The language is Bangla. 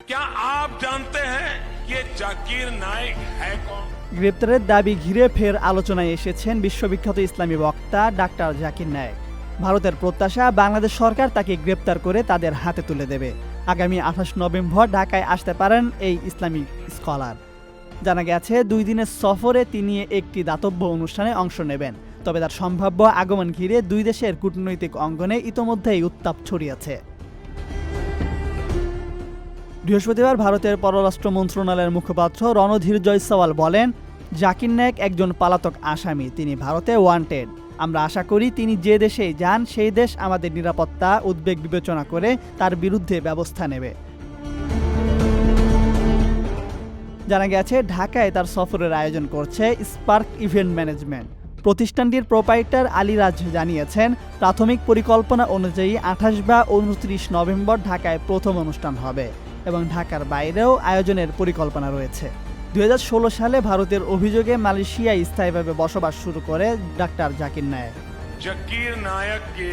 क्या आप जानते हैं ये जाकिर नाइक है कौन গ্রেপ্তারের দাবি ঘিরে ফের আলোচনায় এসেছেন বিশ্ববিখ্যাত ইসলামী বক্তা ডাক্তার জাকির নায়েক ভারতের প্রত্যাশা বাংলাদেশ সরকার তাকে গ্রেপ্তার করে তাদের হাতে তুলে দেবে আগামী আঠাশ নভেম্বর ঢাকায় আসতে পারেন এই ইসলামিক স্কলার জানা গেছে দুই দিনের সফরে তিনি একটি দাতব্য অনুষ্ঠানে অংশ নেবেন তবে তার সম্ভাব্য আগমন ঘিরে দুই দেশের কূটনৈতিক অঙ্গনে ইতোমধ্যেই উত্তাপ ছড়িয়েছে বৃহস্পতিবার ভারতের পররাষ্ট্র মন্ত্রণালয়ের মুখপাত্র রণধীর জয়সওয়াল বলেন, জাকির নায়েক একজন পালাতক আসামি, তিনি ভারতে ওয়ান্টেড আমরা আশা করি তিনি যে দেশেই যান, সেই দেশ আমাদের নিরাপত্তা, উদ্বেগ বিবেচনা করে তার বিরুদ্ধে ব্যবস্থা নেবে। জানা গেছে, ঢাকায় তার সফরের আয়োজন করছে স্পার্ক ইভেন্ট ম্যানেজমেন্ট। প্রতিষ্ঠানটির প্রোপাইটার আলী রাজ জানিয়েছেন, প্রাথমিক পরিকল্পনা অনুযায়ী আঠাশ বা উনত্রিশ নভেম্বর ঢাকায় প্রথম অনুষ্ঠান হবে এবং ঢাকার বাইরেও আয়োজনের পরিকল্পনা রয়েছে। দুই হাজার ষোলো সালে ভারতের অভিযোগে মালয়েশিয়ায় স্থায়ীভাবে বসবাস শুরু করে ডাক্তার জাকির নায়েক। জাকির নায়ককে